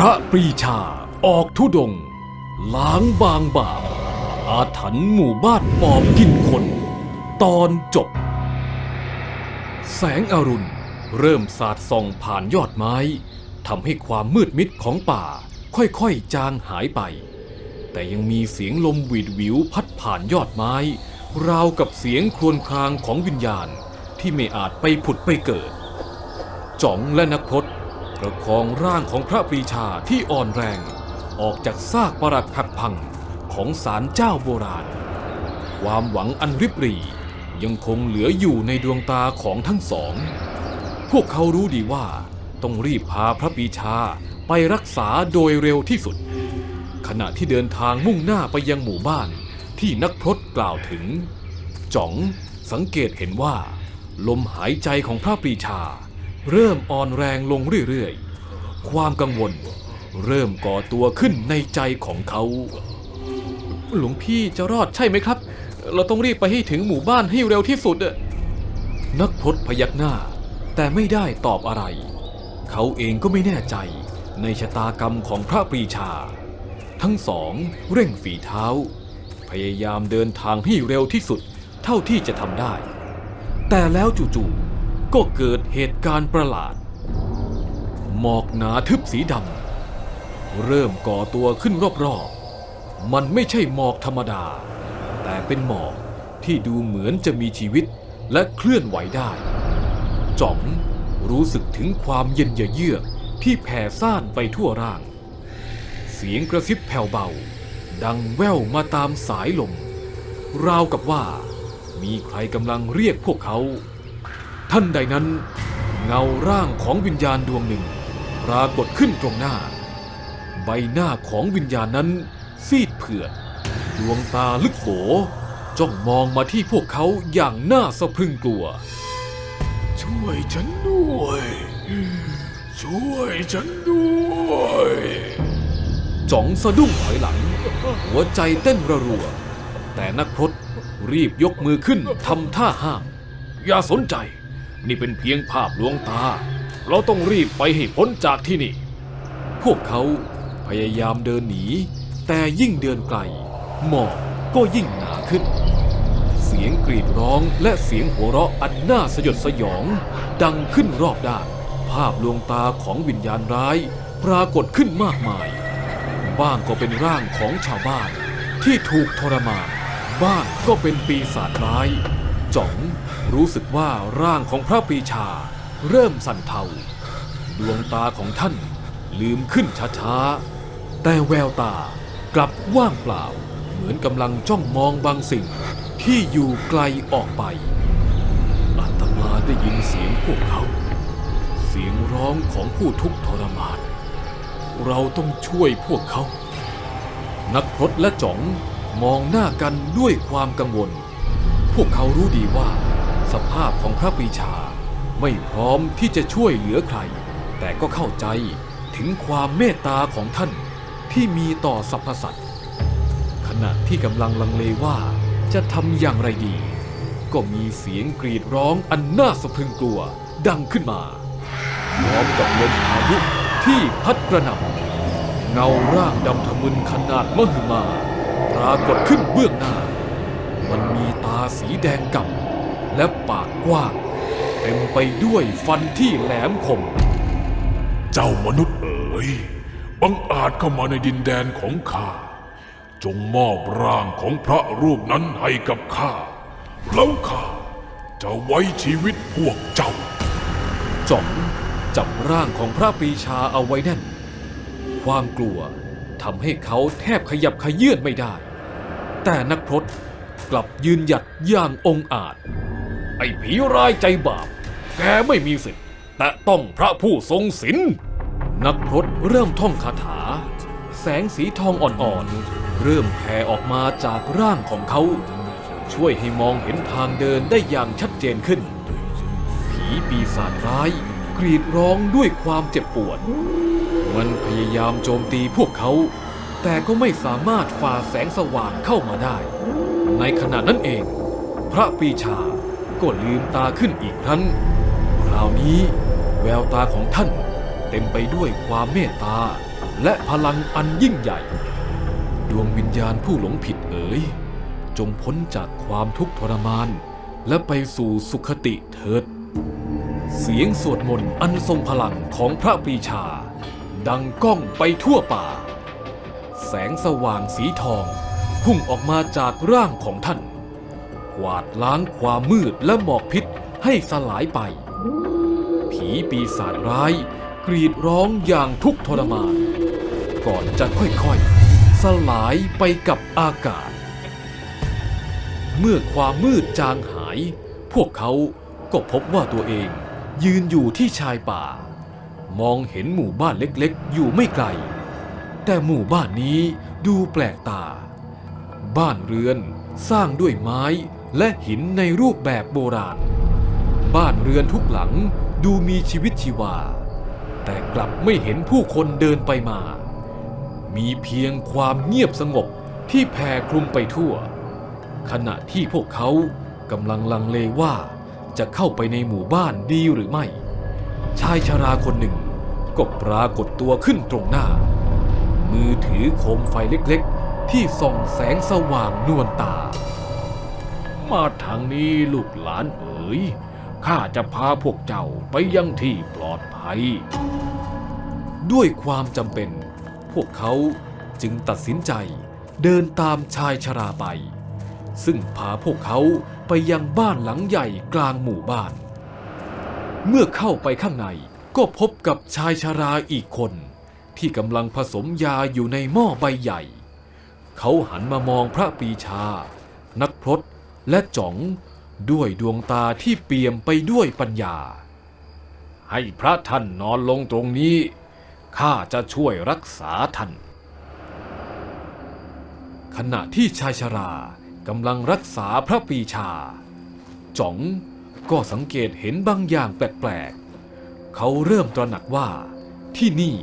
พระปรีชาออกทุดง ล้างบางบาปอาถรรพ์หมู่บ้านปอบกินคน ตอนจบ แสงอรุณเริ่มสาดส่องผ่านยอดไม้ทำให้ความมืดมิดของป่า ค่อยๆจางหายไป แต่ยังมีเสียงลมหวีดหวิวพัดผ่านยอดไม้ ราวกับเสียงครวญครางของวิญญาณที่ไม่อาจไปผุดไปเกิด จ๋องและนักพรต ประคองร่างของพระปรีชาที่อ่อนแรง ออกจากซากปรักหักพังของศาลเจ้าโบราณ ความหวังอันริบหรี่ยังคงเหลืออยู่ในดวงตาของทั้งสอง พวกเขารู้ดีว่าต้องรีบพาพระปีชาไปรักษาโดยเร็วที่สุด ขณะที่เดินทางมุ่งหน้าไปยังหมู่บ้านที่นักพรตกล่าวถึง จ๋องสังเกตเห็นว่า ลมหายใจของพระปีชา เริ่มอ่อนแรงลงเรื่อยๆ ความกังวล เริ่มก่อตัวขึ้นในใจของเขา หลวงพี่จะรอดใช่ไหมครับ เราต้องรีบไปให้ถึงหมู่บ้านให้เร็วที่สุด นักพรตพยักหน้า แต่ไม่ได้ตอบอะไร เขาเองก็ไม่แน่ใจในชะตากรรมของพระปรีชา ทั้งสองเร่งฝีเท้า พยายามเดินทางให้เร็วที่สุดเท่าที่จะทำได้ แต่แล้วจู่ๆ ก็เกิดเหตุการณ์ประหลาด หมอกหนาทึบสีดำเริ่มก่อตัวขึ้นรอบๆ มันไม่ใช่หมอกธรรมดา แต่เป็นหมอกที่ดูเหมือนจะมีชีวิตและเคลื่อนไหวได้ จ๋องรู้สึกถึงความเย็นเยือกที่แผ่ซ่านไปทั่วร่าง เสียงกระซิบแผ่วเบา ดังแว่วมาตามสายลม ราวกับว่ามีใครกำลังเรียกพวกเขา ท่านใดนั้น เงาร่างของวิญญาณดวงหนึ่ง ปรากฏขึ้นตรงหน้า ใบหน้าของวิญญาณนั้น ซีดเผือด ดวงตาลึกโบจ้องมองมาที่พวกเขาอย่างน่าสะพรึงกลัว ช่วยฉันด้วย ช่วยฉันด้วยจ๋องสะดุ้งถอยหลัง หัวใจเต้นระรัว แต่นักพรตรีบยกมือขึ้นทำท่าห้าม อย่าสนใจ นี่เป็นเพียงภาพลวงตา เราต้องรีบไปให้พ้นจากที่นี่ พวกเขาพยายามเดินหนี แต่ยิ่งเดินไกล หมอกก็ยิ่งหนาขึ้น เสียงกรีดร้องและเสียงหัวเราะอันน่าสยดสยอง ดังขึ้นรอบด้าน ภาพลวงตาของวิญญาณร้าย ปรากฏขึ้นมากมาย บ้างก็เป็นร่างของชาวบ้าน ที่ถูกทรมาน บ้างก็เป็นปีศาจร้าย จ๋องรู้สึกว่าร่างของพระปีชาเริ่มสั่นเทา ดวงตาของท่านลืมขึ้นช้าๆ แต่แววตากลับว่างเปล่า เหมือนกำลังจ้องมองบางสิ่งที่อยู่ไกลออกไปอาตมาได้ยินเสียงพวกเขา เสียงร้องของผู้ทุกข์ทรมาน เราต้องช่วยพวกเขา นักพรตและจ๋องมองหน้ากันด้วยความกังวล พวกเขารู้ดีว่า สภาพของพระปรีชาไม่พร้อมที่จะช่วยเหลือใคร แต่ก็เข้าใจถึงความเมตตาของท่านที่มีต่อสรรพสัตว์ขณะที่กำลังลังเลว่าจะทำอย่างไรดี ก็มีเสียงกรีดร้องอันน่าสะพรึงกลัวดังขึ้นมาพร้อมกับลมพายุที่พัดกระหน่ำเงาร่างดำทะมึนขนาดมหึมา ปรากฏขึ้นเบื้องหน้า มันมีตาสีแดงก่ำและปากกว้างเต็มไปด้วยฟันที่แหลมคม เจ้ามนุษย์เอ๋ยบังอาจเข้ามาในดินแดนของข้า จงมอบร่างของพระรูปนั้นให้กับข้า แล้วข้าจะไว้ชีวิตพวกเจ้าจ๋องจับร่างของพระปีชาเอาไว้แน่น ความกลัวทำให้เขาแทบขยับขยื่นไม่ได้ แต่นักพรต กลับยืนหยัดอย่างองอาจ ไอ้ผีร้ายใจบาป แกไม่มีสิทธิ์แต่ต้องพระผู้ทรงศีลนักพรตเริ่มท่องคาถา แสงสีทองอ่อนๆ เริ่มแผ่ออกมาจากร่างของเขา ช่วยให้มองเห็นทางเดินได้อย่างชัดเจนขึ้น ผีปีศาจร้ายกรีดร้องด้วยความเจ็บปวด มันพยายามโจมตีพวกเขา แต่ก็ไม่สามารถฝ่าแสงสว่างเข้ามาได้ ในขณะนั้นเอง พระปีชาก็ลืมตาขึ้นอีกครั้งคราวนี้แววตาของท่านเต็มไปด้วยความเมตตา และพลังอันยิ่งใหญ่ ดวงวิญญาณผู้หลงผิดเอ๋ยจงพ้นจากความทุกข์ทรมาน และไปสู่สุขติเถิด เสียงสวดมนต์อันทรงพลังของพระปรีชา ดังก้องไปทั่วป่า แสงสว่างสีทอง พุ่งออกมาจากร่างของท่าน กวาดล้างความมืดและหมอกพิษให้สลายไป ผีปีศาจร้ายกรีดร้องอย่างทุกข์ทรมาน ก่อนจะค่อยๆ สลายไปกับอากาศ เมื่อความมืดจางหาย พวกเขาก็พบว่าตัวเองยืนอยู่ที่ชายป่า มองเห็นหมู่บ้านเล็กๆ อยู่ไม่ไกล แต่หมู่บ้านนี้ดูแปลกตา บ้านเรือน สร้างด้วยไม้และหินในรูปแบบโบราณ บ้านเรือนทุกหลังดูมีชีวิตชีวา แต่กลับไม่เห็นผู้คนเดินไปมา มีเพียงความเงียบสงบที่แผ่คลุมไปทั่ว ขณะที่พวกเขากำลังลังเลว่าจะเข้าไปในหมู่บ้านดีหรือไม่ ชายชราคนหนึ่งก็ปรากฏตัวขึ้นตรงหน้า มือถือโคมไฟเล็กๆ ที่ส่องแสงสว่างนวลตา มาทางนี้ลูกหลานเอ๋ยข้าจะพาพวกเจ้าไปยังที่ปลอดภัย ด้วยความจำเป็น พวกเขาจึงตัดสินใจเดินตามชายชราไป ซึ่งพาพวกเขาไปยังบ้านหลังใหญ่กลางหมู่บ้าน เมื่อเข้าไปข้างในก็พบกับชายชราอีกคน ที่กำลังผสมยาอยู่ในหม้อใบใหญ่ เขาหันมามองพระปีชา นักพรตและจ๋องด้วยดวงตาที่เปี่ยมไปด้วยปัญญา ให้พระท่านนอนลงตรงนี้ ข้าจะช่วยรักษาท่าน ขณะที่ชายชรากำลังรักษาพระปีชา จ๋องก็สังเกตเห็นบางอย่างแปลกๆ เขาเริ่มตระหนักว่าที่นี่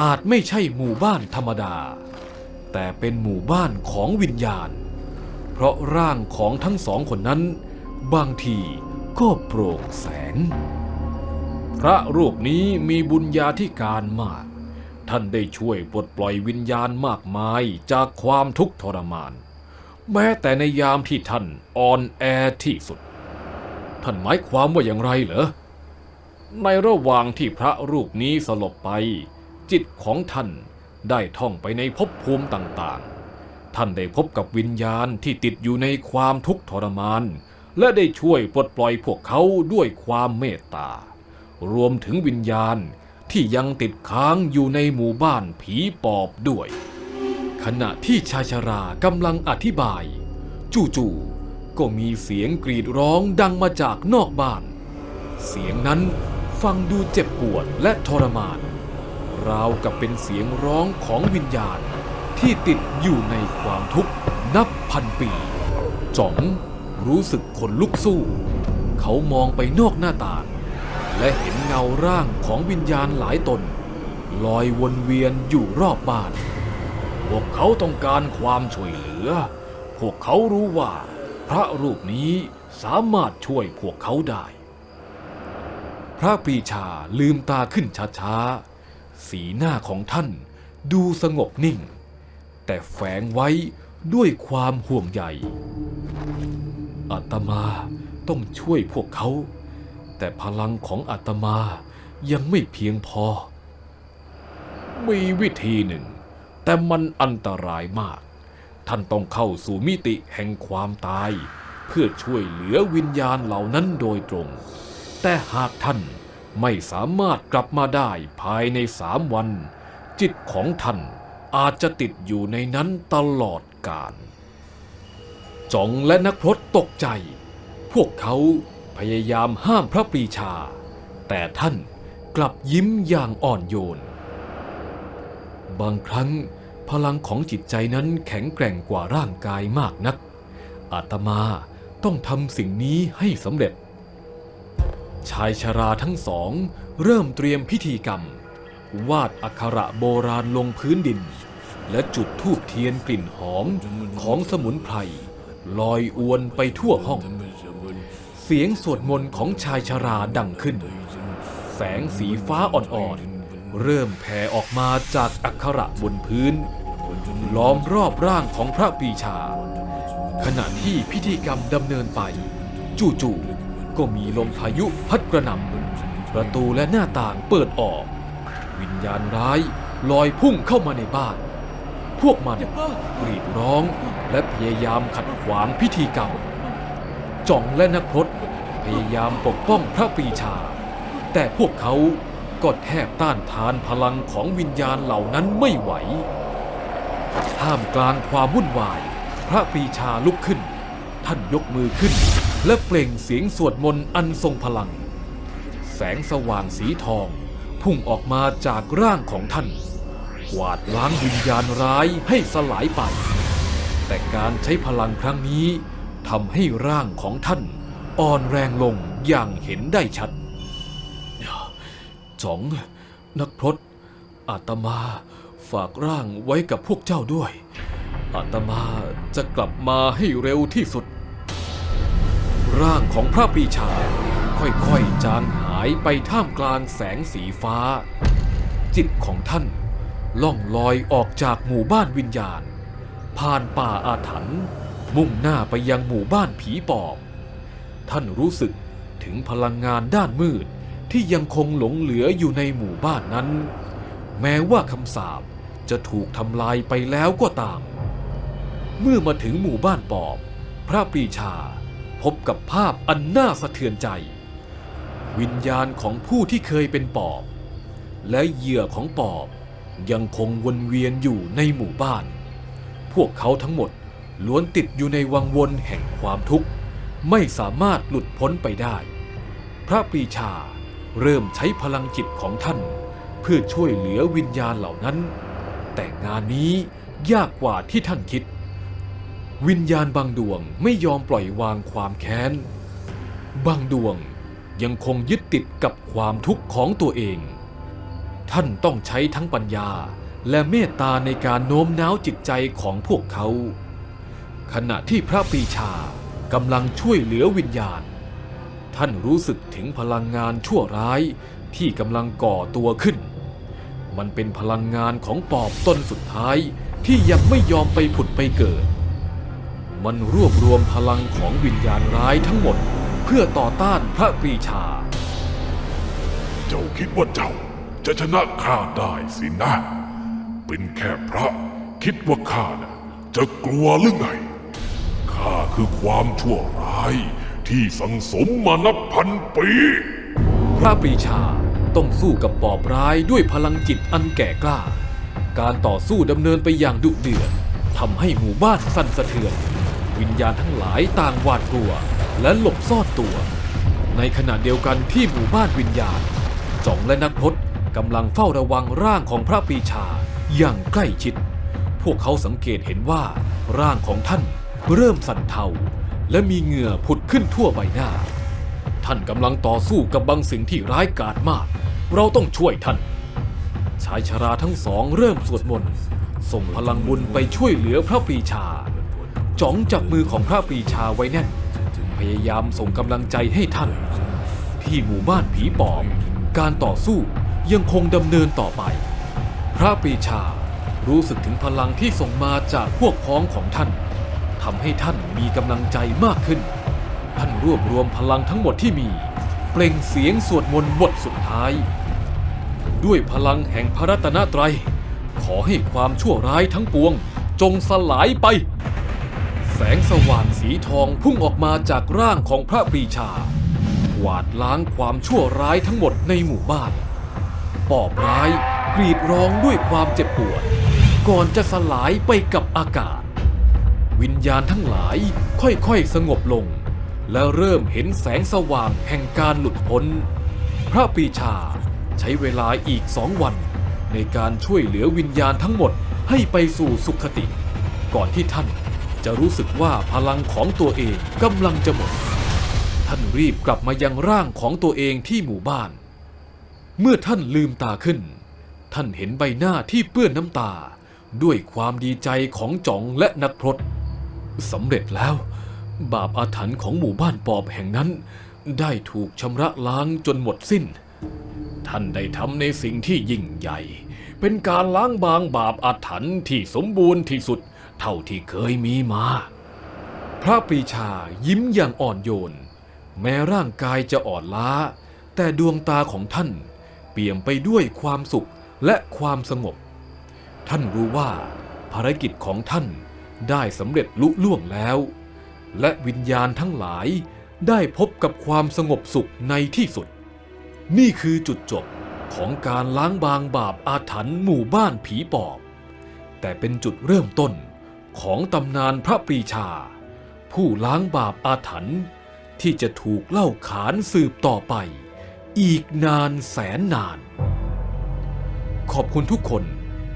อาจไม่ใช่หมู่บ้านธรรมดา แต่เป็นหมู่บ้านของวิญญาณ เพราะร่างของทั้งสองคนนั้น บางทีก็โปร่งแสง พระรูปนี้มีบุญญาธิการมาก ท่านได้ช่วยปลดปล่อยวิญญาณมากมายจากความทุกข์ทรมาน แม้แต่ในยามที่ท่านอ่อนแอที่สุด ท่านหมายความว่าอย่างไรเหรอในระหว่างที่พระรูปนี้สลบไป จิตของท่าน ได้ท่องไปในภพภูมิต่างๆ ท่านได้พบกับวิญญาณที่ติดอยู่ในความทุกข์ทรมาน และได้ช่วยปลดปล่อยพวกเขาด้วยความเมตตา รวมถึงวิญญาณที่ยังติดค้างอยู่ในหมู่บ้านผีปอบด้วย ขณะที่ชายชรากำลังอธิบาย จู่ๆก็มีเสียงกรีดร้องดังมาจากนอกบ้าน เสียงนั้นฟังดูเจ็บปวดและทรมาน ราวกับเป็นเสียงร้องของวิญญาณ ที่ติดอยู่ในความทุกข์นับพันปี จ๋องรู้สึกขนลุกสู้ เขามองไปนอกหน้าต่าง และเห็นเงาร่างของวิญญาณหลายตน ลอยวนเวียนอยู่รอบบ้าน พวกเขาต้องการความช่วยเหลือ พวกเขารู้ว่าพระรูปนี้สามารถช่วยพวกเขาได้ พระปรีชาลืมตาขึ้นช้าๆ สีหน้าของท่านดูสงบนิ่ง แต่แฝงไว้ด้วยความห่วงใยอาตมาต้องช่วยพวกเขา แต่พลังของอาตมายังไม่เพียงพอ มีวิธีหนึ่ง แต่มันอันตรายมาก ท่านต้องเข้าสู่มิติแห่งความตาย เพื่อช่วยเหลือวิญญาณเหล่านั้นโดยตรง แต่หากท่าน ไม่สามารถกลับมาได้ภายในสามวัน จิตของท่านอาจจะติดอยู่ในนั้นตลอดกาลจองและนักพรตตกใจ พวกเขาพยายามห้ามพระปรีชา แต่ท่านกลับยิ้มอย่างอ่อนโยน บางครั้งพลังของจิตใจนั้นแข็งแกร่งกว่าร่างกายมากนัก อาตมาต้องทำสิ่งนี้ให้สำเร็จ ชายชราทั้งสอง เริ่มเตรียมพิธีกรรม วาดอักขระโบราณลงพื้นดิน และจุดธูปเทียนกลิ่นหอมของสมุนไพรลอยอวนไปทั่วห้อง เสียงสวดมนต์ของชายชราดังขึ้น แสงสีฟ้าอ่อนเริ่มแผ่ออกมาจากอักขระบนพื้น ล้อมรอบร่างของพระปีชา ขณะที่พิธีกรรมดำเนินไป จู่ๆ ก็มีลมพายุพัดกระหน่ำประตูและหน้าต่างเปิดออก วิญญาณร้ายลอยพุ่งเข้ามาในบ้าน พวกมันกรีดร้องและพยายามขัดขวางพิธีกรรมจ่องและนักพรตพยายามปกป้องพระปรีชา แต่พวกเขาก็แทบต้านทานพลังของวิญญาณเหล่านั้นไม่ไหว ท่ามกลางความวุ่นวาย พระปรีชาลุกขึ้น ท่านยกมือขึ้น และเปล่งเสียงสวดมนต์อันทรงพลัง แสงสว่างสีทอง พุ่งออกมาจากร่างของท่าน กวาดล้างวิญญาณร้ายให้สลายไป แต่การใช้พลังครั้งนี้ทำให้ร่างของท่านอ่อนแรงลงอย่างเห็นได้ชัดจ๋องนักพรตอาตมาฝากร่างไว้กับพวกเจ้าด้วย อาตมาจะกลับมาให้เร็วที่สุด ร่างของพระปรีชา ค่อยๆจางหายไปท่ามกลางแสงสีฟ้า จิตของท่านล่องลอยออกจากหมู่บ้านวิญญาณ ผ่านป่าอาถรรพ์มุ่งหน้าไปยังหมู่บ้านผีปอบ ท่านรู้สึกถึงพลังงานด้านมืดที่ยังคงหลงเหลืออยู่ในหมู่บ้านนั้น แม้ว่าคำสาปจะถูกทำลายไปแล้วก็ตาม เมื่อมาถึงหมู่บ้านปอบ พระปรีชา พบกับภาพอันน่าสะเทือนใจ วิญญาณของผู้ที่เคยเป็นปอบ และเหยื่อของปอบยังคงวนเวียนอยู่ในหมู่บ้าน พวกเขาทั้งหมดล้วนติดอยู่ในวังวนแห่งความทุกข์ ไม่สามารถหลุดพ้นไปได้ พระปรีชาเริ่มใช้พลังจิตของท่าน เพื่อช่วยเหลือวิญญาณเหล่านั้น แต่งานนี้ยากกว่าที่ท่านคิด วิญญาณบางดวงไม่ยอมปล่อยวางความแค้น บางดวงยังคงยึดติดกับความทุกข์ของตัวเอง ท่านต้องใช้ทั้งปัญญาและเมตตาในการโน้มน้าวจิตใจของพวกเขา ขณะที่พระปีชากำลังช่วยเหลือวิญญาณ ท่านรู้สึกถึงพลังงานชั่วร้ายที่กำลังก่อตัวขึ้น มันเป็นพลังงานของปอบต้นสุดท้ายที่ยังไม่ยอมไปผุดไปเกิด มันรวบรวมพลังของวิญญาณร้ายทั้งหมด เพื่อต่อต้านพระปรีชา เจ้าคิดว่าเจ้าจะชนะข้าได้สินะ เป็นแค่พระคิดว่าข้าน่ะจะกลัวหรือไง ข้าคือความชั่วร้ายที่สังสมมานับพันปี พระปรีชาต้องสู้กับปอบร้ายด้วยพลังจิตอันแก่กล้า การต่อสู้ดำเนินไปอย่างดุเดือดทำให้หมู่บ้านสั่นสะเทือน วิญญาณทั้งหลายต่างหวาดกลัว และหลบซ่อนตัว ในขณะเดียวกันที่หมู่บ้านวิญญาณจ่องและนักพรตกำลังเฝ้าระวังร่างของพระปีชาอย่างใกล้ชิด พวกเขาสังเกตเห็นว่า ร่างของท่านเริ่มสั่นเทา และมีเหงื่อผุดขึ้นทั่วใบหน้า ท่านกำลังต่อสู้กับบางสิ่งที่ร้ายกาจมาก เราต้องช่วยท่าน ชายชราทั้งสองเริ่มสวดมนต์ส่งพลังบุญไปช่วยเหลือพระปีชา จ้องจับมือของพระปรีชาไว้แน่นพยายามส่งกำลังใจให้ท่าน ที่หมู่บ้านผีปอบการต่อสู้ยังคงดำเนินต่อไป พระปรีชารู้สึกถึงพลังที่ส่งมาจากพวกพ้องของท่านทำให้ท่านมีกำลังใจมากขึ้น ท่านรวบรวมพลังทั้งหมดที่มี เปล่งเสียงสวดมนต์บทสุดท้าย ด้วยพลังแห่งพระรัตนตรัย ขอให้ความชั่วร้ายทั้งปวง จงสลายไป แสงสว่างสีทองพุ่งออกมาจากร่างของพระปรีชา กวาดล้างความชั่วร้ายทั้งหมดในหมู่บ้าน ปอบร้ายกรีดร้องด้วยความเจ็บปวด ก่อนจะสลายไปกับอากาศ วิญญาณทั้งหลายค่อยๆสงบลง และเริ่มเห็นแสงสว่างแห่งการหลุดพ้น พระปรีชาใช้เวลาอีกสองวัน ในการช่วยเหลือวิญญาณทั้งหมดให้ไปสู่สุขติ ก่อนที่ท่าน จะรู้สึกว่าพลังของตัวเองกำลังจะหมด ท่านรีบกลับมายังร่างของตัวเองที่หมู่บ้าน เมื่อท่านลืมตาขึ้น ท่านเห็นใบหน้าที่เปื้อนน้ำตา ด้วยความดีใจของจ๋องและนักพรตสำเร็จแล้ว บาปอาถรรพ์ของหมู่บ้านปอบแห่งนั้น ได้ถูกชำระล้างจนหมดสิ้น ท่านได้ทำในสิ่งที่ยิ่งใหญ่ เป็นการล้างบางบาปอาถรรพ์ที่สมบูรณ์ที่สุด เท่าที่เคยมีมา พระปรีชายิ้มอย่างอ่อนโยน แม้ร่างกายจะอ่อนล้า แต่ดวงตาของท่านเปี่ยมไปด้วยความสุขและความสงบ ท่านรู้ว่า ภารกิจของท่านได้สำเร็จลุล่วงแล้ว และวิญญาณทั้งหลายได้พบกับความสงบสุขในที่สุด นี่คือจุดจบของการล้างบางบาปอาถรรพ์หมู่บ้านผีปอบ แต่เป็นจุดเริ่มต้น ของตำนานพระปรีชา ผู้ล้างบาปอาถรรพ์ที่จะถูกเล่าขานสืบต่อไป อีกนานแสนนาน ขอบคุณทุกคน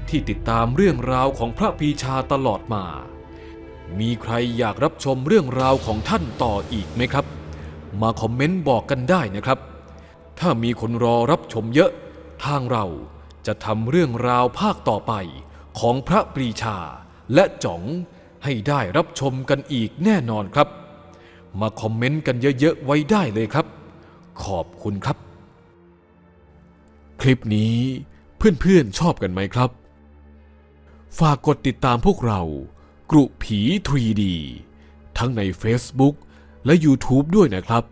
ที่ติดตามเรื่องราวของพระปรีชาตลอดมา มีใครอยากรับชมเรื่องราวของท่านต่ออีกไหมครับ มาคอมเมนต์บอกกันได้นะครับ ถ้ามีคนรอรับชมเยอะ ทางเราจะทำเรื่องราวภาคต่อไปของพระปรีชา และจ๋องให้ได้รับชมกันอีกแน่นอนครับ มาคอมเมนต์กันเยอะๆไว้ได้เลยครับ ขอบคุณครับ คลิปนี้เพื่อนๆชอบกันไหมครับ ฝากกดติดตามพวกเรา กรุผี 3D ทั้งใน Facebook และ YouTube ด้วยนะครับ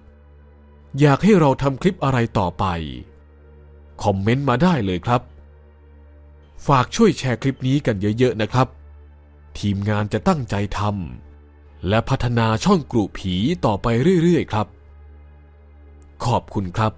อยากให้เราทำคลิปอะไรต่อไป คอมเมนต์มาได้เลยครับ ฝากช่วยแชร์คลิปนี้กันเยอะ ๆ นะครับ ทีมงานจะตั้งใจทำและพัฒนาช่องกรุผีต่อไปเรื่อยๆครับ ขอบคุณครับ